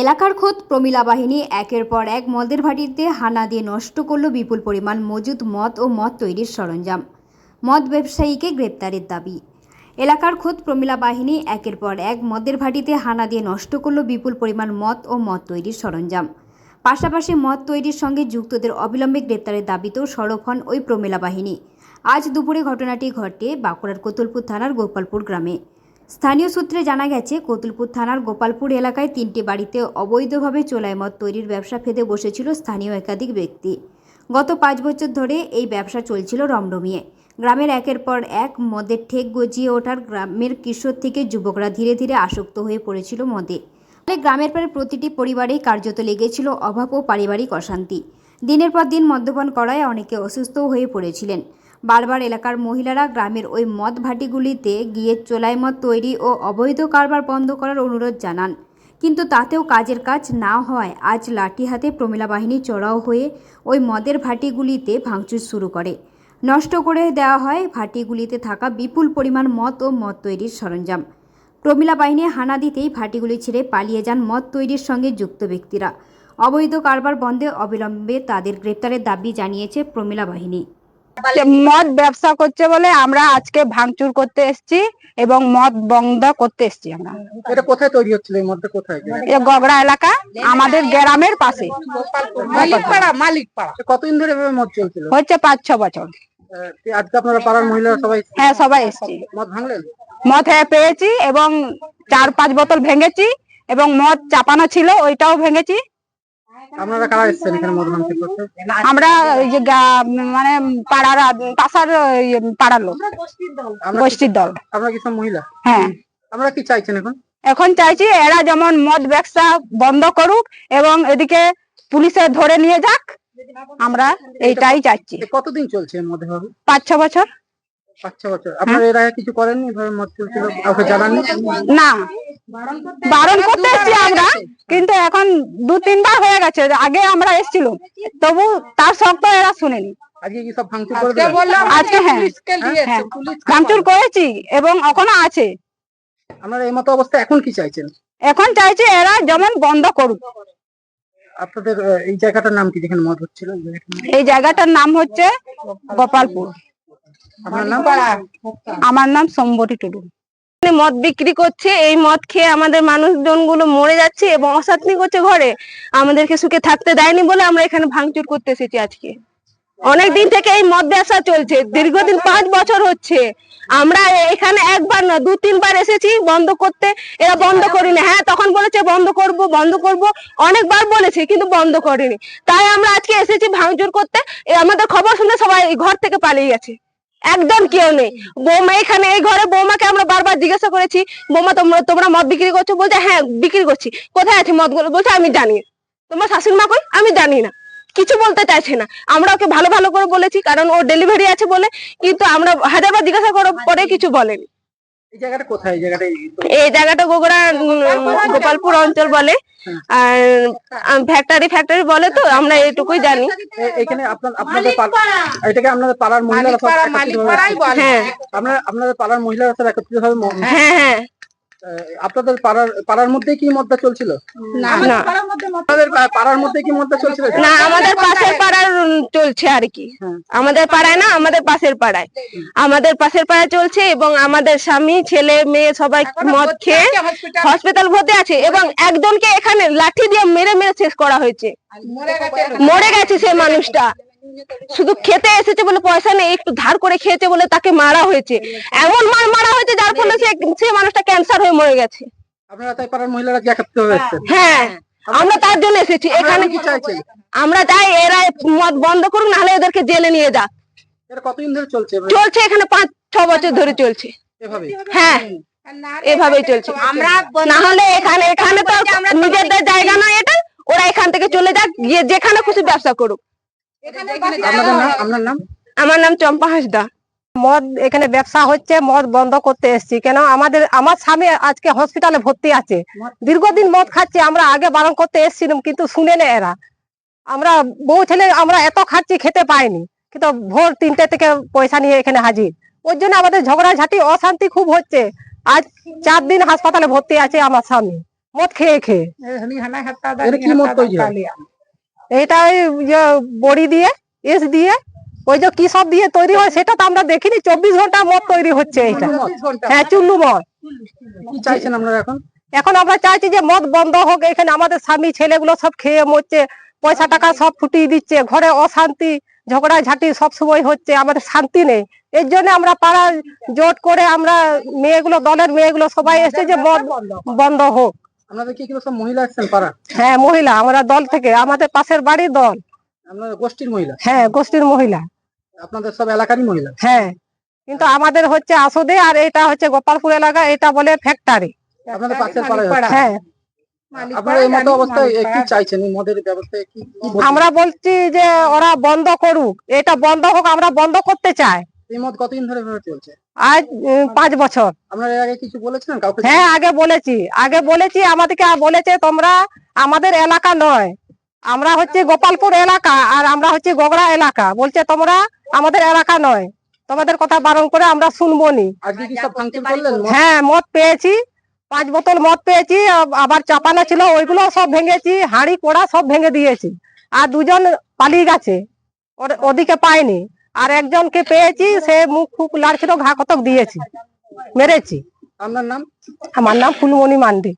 এলাকার খোদ প্রমিলা বাহিনী একের পর এক মদের ভাটিতে হানা দিয়ে নষ্ট করল বিপুল পরিমাণ মজুদ মদ ও মদ তৈরির সরঞ্জাম। মদ ব্যবসায়ীকে গ্রেপ্তারের দাবি। এলাকার খোদ প্রমিলা বাহিনী একের পর এক মদের ভাটিতে হানা দিয়ে নষ্ট করল বিপুল পরিমাণ মদ ও মদ তৈরির সরঞ্জাম। পাশাপাশি মদ তৈরির সঙ্গে যুক্তদের অবিলম্বে গ্রেপ্তারের দাবিতেও সরব হন ওই প্রমিলা বাহিনী। আজ দুপুরে ঘটনাটি ঘটে বাঁকুড়ার কোতুলপুর থানার গোপালপুর গ্রামে। স্থানীয় সূত্রে জানা গেছে, কোতুলপুর থানার গোপালপুর এলাকায় তিনটি বাড়িতে অবৈধভাবে চোলাই মদ তৈরির ব্যবসা ফেদে বসেছিল স্থানীয় একাধিক ব্যক্তি। গত পাঁচ বছর ধরে এই ব্যবসা চলছিল রমরমিয়ে। গ্রামের একের পর এক মদের ঠেক গজিয়ে ওঠার গ্রামের কিশোর থেকে যুবকরা ধীরে ধীরে আসক্ত হয়ে পড়েছিল মদে। ফলে গ্রামের প্রায় প্রতিটি পরিবারেই কার্যত লেগেছিল অভাব ও পারিবারিক অশান্তি। দিনের পর দিন মদ্যপান করায় অনেকে অসুস্থও হয়ে পড়েছিলেন। বারবার এলাকার মহিলারা গ্রামের ওই মদ ভাটিগুলিতে গিয়ে চোলাই মদ তৈরি ও অবৈধ কারবার বন্ধ করার অনুরোধ জানান। কিন্তু তাতেও কাজের কাজ না হওয়ায় আজ লাঠি হাতে প্রমিলা বাহিনী চড়াও হয়ে ওই মদের ভাটিগুলিতে ভাঙচুর শুরু করে। নষ্ট করে দেওয়া হয় ভাটিগুলিতে থাকা বিপুল পরিমাণ মদ ও মদ তৈরির সরঞ্জাম। প্রমিলা বাহিনী হানা দিতেই ভাটিগুলি ছেড়ে পালিয়ে যান মদ তৈরির সঙ্গে যুক্ত ব্যক্তিরা। অবৈধ কারবার বন্ধে অবিলম্বে তাদের গ্রেপ্তারের দাবি জানিয়েছে প্রমিলা বাহিনী। মদ ব্যবসা করছে বলে আমরা আজকে ভাঙচুর করতে এসেছি এবং মদ বন্ধ করতে এসেছি আমরা। এটা কোথায় তৈরি হচ্ছিল এই মধ্যে কোথায়? এ গগড়া এলাকা আমাদের গ্রামের পাশে। মালিকপাড়া মালিকপাড়া। কতদিন ধরে এভাবে মদ চলছিল? হচ্ছে পাঁচ ছ বছর। আজকে আপনারা পাড়ার মহিলারা সবাই হ্যাঁ সবাই এসেছি। মদ ভাঙলেন? মদ হ্যাঁ পেয়েছি এবং চার পাঁচ বোতল ভেঙেছি এবং মদ চাপানো ছিল ওইটাও ভেঙেছি। আপনারা কারা এসেছেন এখানে মদ ভাঙতে করতে আমরা ওই যে গা- মানে পাড়ার পাশার পাড়ার লোক। গোষ্ঠীর দল। আমরা কি সব মহিলা? হ্যাঁ। আমরা কি চাইছেন এখন? এখন চাইছি এরা যেমন মদ ব্যবসা বন্ধ করুক এবং এদিকে পুলিশে ধরে নিয়ে যাক আমরা এইটাই চাইছি। এ কতদিন চলছে হবে পাঁচ ছ বছর। পাঁচ বছর আপনারা এর আগে কিছু করেননি? এভাবে মদ চলছিল কাউকে জানাননি? না। বারণ করতে এসছি আমরা কিন্তু এখন দু তিনবার হয়ে গেছে আগে আমরা এসেছিলাম তবু তার এরা শুনেনি। আজকে কি সব ভাঙচুর করে আজকে হ্যাঁ হ্যাঁ ভাঙচুর করেছি এবং এখনও আছে। আপনারা এই মতো অবস্থা এখন কি চাইছেন? এখন চাইছি এরা যেমন বন্ধ করুক। আপনাদের এই জায়গাটার নাম কি যেখানে মদ হচ্ছিল? এই জায়গাটার নাম হচ্ছে গোপালপুর। আমার নাম সম্বরী টুডু। মদ বিক্রি করছে, এই মদ খেয়ে আমাদের মানুষজনগুলো মরে যাচ্ছে এবং অশান্তি করছে ঘরে। আমাদেরকে সুখে থাকতে দেয়নি বলে আমরা এখানে ভাঙচুর করতে এসেছি আজকে। অনেক দিন থেকে এই মদ ব্যবসা চলছে, দীর্ঘদিন পাঁচ বছর হচ্ছে। আমরা এখানে একবার না, দু তিনবার এসেছি বন্ধ করতে। এরা বন্ধ করিনি। হ্যাঁ তখন বলেছে বন্ধ করব বন্ধ করব। অনেকবার বলেছে, কিন্তু বন্ধ করেনি। তাই আমরা আজকে এসেছি ভাঙচুর করতে। আমাদের খবর শুনে সবাই ঘর থেকে পালিয়ে গেছে। একদম কেউ নেই। বৌমা এখানে, এই ঘরে বৌমাকে আমরা বারবার জিজ্ঞাসা করেছি, বৌমা, তোমরা তোমরা মদ বিক্রি করছ বলছে হ্যাঁ বিক্রি করছি। কোথায় আছে মদগুলো? বলছে, আমি জানি। তোমার শাশুড়ি মা কই? আমি জানি না। কিছু বলতে চাইছে না। আমরা ওকে ভালো ভালো করে বলেছি, কারণ ও ডেলিভারি আছে বলে, কিন্তু আমরা হাজারবার জিজ্ঞাসা করার পরে কিছু বলেনি। এই জায়গাটা কোথায়? এই জায়গাটা এই জায়গাটা গোগড়া গোপালপুর অঞ্চল বলে। আর ফ্যাক্টরি ফ্যাক্টরি বলে তো আমরা এটুকুই জানি। এখানে আপনার আপনাদের এটাকে আপনাদের পাড়ার মহিলারা সব হ্যাঁ। আপনার আপনাদের পাড়ার মহিলারা সব একত্রিত ভাবে হ্যাঁ হ্যাঁ। আপনাদের পাড়ার পাড়ার মধ্যে কি মদটা চলছিল? না আপনাদের পা- পাড়ার মধ্যে কি মদটা চলছিল? না আমাদের পাশের পাড়ার চলছে আর কি। হ্যাঁ। আমাদের পাড়ায় না আমাদের পাশের পাড়ায়। আমাদের পাশের পাড়ায় চলছে এবং আমাদের স্বামী ছেলে মেয়ে সবাই মদ খেয়ে হসপিটাল ভর্তি আছে এবং একজনকে এখানে লাঠি দিয়ে মেরে মেরে শেষ করা হয়েছে। মরে গেছে। সেই মানুষটা। শুধু খেতে এসেছে বলে পয়সা নেই একটু ধার করে খেয়েছে বলে তাকে মারা হয়েছে। এমন মার মারা হয়েছে যার ফলে সে সেই মানুষটা ক্যান্সার হয়ে মরে গেছে। আপনারা তাই পাড়ার মহিলারা কি একত্রিত হয়ে হ্যাঁ আমরা তার জন্য এসেছি। এখানে এখানে কি চাইছেন আমরা চাই এরা মদ বন্ধ করুক নাহলে এদেরকে জেলে নিয়ে যাক। কতদিন ধরে চলছে? চলছে এখানে পাঁচ ছ বছর ধরে চলছে। এভাবে হ্যাঁ এভাবেই চলছে। আমরা না হলে এখানে এখানে তো নিজেদের জায়গা নয় এটা ওরা এখান থেকে চলে যাক গিয়ে যেখানে খুশি ব্যবসা করুক। আপনার নাম আমার নাম? চম্পা হাসদা। মদ এখানে ব্যবসা হচ্ছে মদ বন্ধ করতে এসেছি। কেন? আমাদের আমার স্বামী আজকে হসপিটালে ভর্তি আছে। দীর্ঘদিন মদ খাচ্ছে আমরা আগে বারণ করতে এসেছিলাম কিন্তু শুনে না এরা। আমরা বউ ছেলে আমরা এত খাচ্ছি খেতে পাইনি। কিন্তু ভোর তিনটে থেকে পয়সা নিয়ে এখানে হাজির। ওর জন্য আমাদের ঝগড়াঝাটি অশান্তি খুব হচ্ছে। আজ চার দিন হাসপাতালে ভর্তি আছে আমার স্বামী। মদ খেয়ে খেয়ে। এটা ওই বড়ি দিয়ে এস দিয়ে ওই যে কি সব দিয়ে তৈরি হয় সেটা তো আমরা দেখিনি চব্বিশ ঘণ্টা মদ তৈরি হচ্ছে এটা হ্যাঁ চুল্লু মদ। চাইছেন আপনারা এখন? এখন আমরা চাইছি যে মদ বন্ধ হোক এখানে আমাদের স্বামী ছেলেগুলো সব খেয়ে মরছে পয়সা টাকা সব ফুটিয়ে দিচ্ছে ঘরে অশান্তি ঝগড়া ঝাঁটি সব সময় হচ্ছে আমাদের শান্তি নেই। এর জন্য আমরা পাড়া জোট করে আমরা মেয়েগুলো দলের মেয়েগুলো সবাই এসে যে মদ বন্ধ হোক। আপনাদের কি এগুলো সব মহিলা আসছেন পাড়া হ্যাঁ মহিলা আমরা দল থেকে আমাদের পাশের বাড়ির দল। আপনাদের গোষ্ঠীর মহিলা? হ্যাঁ গোষ্ঠীর মহিলা। আপনাদের সব এলাকারই মহিলা? হ্যাঁ কিন্তু আমাদের হচ্ছে আসদে আর এটা হচ্ছে গোপালপুর এলাকা এটা বলে ফ্যাক্টরি। আপনাদের পাশের হচ্ছে। হ্যাঁ? আমরা বলছি যে ওরা বন্ধ করুক এটা বন্ধ হোক আমরা বন্ধ করতে চাই। এই মদ কতদিন ধরে এভাবে চলছে? আজ পাঁচ বছর। আপনারা এর আগে কিছু বলেছিলেন কাউকে? হ্যাঁ আগে বলেছি। আগে বলেছি আমাদেরকে বলেছে তোমরা আমাদের এলাকা নয়। আমরা হচ্ছে গোপালপুর এলাকা আর আমরা হচ্ছে গোগড়া এলাকা। বলছে তোমরা আমাদের এলাকা নয়। তোমাদের কথা বারণ করে আমরা শুনব নি? হ্যাঁ মদ পেয়েছি। পাঁচ বোতল মদ পেয়েছি আবার চাপানা ছিল ওইগুলো সব ভেঙেছি হাঁড়ি কোড়া সব ভেঙে দিয়েছি। আর দুজন পালিয়ে গেছে। ওদিকে পাইনি আর একজনকে পেয়েছি সে মুখ খুব লাড়ছিল ঘা কতক দিয়েছি মেরেছি। আমার নাম? আমার নাম ফুলমণি মান্ডি।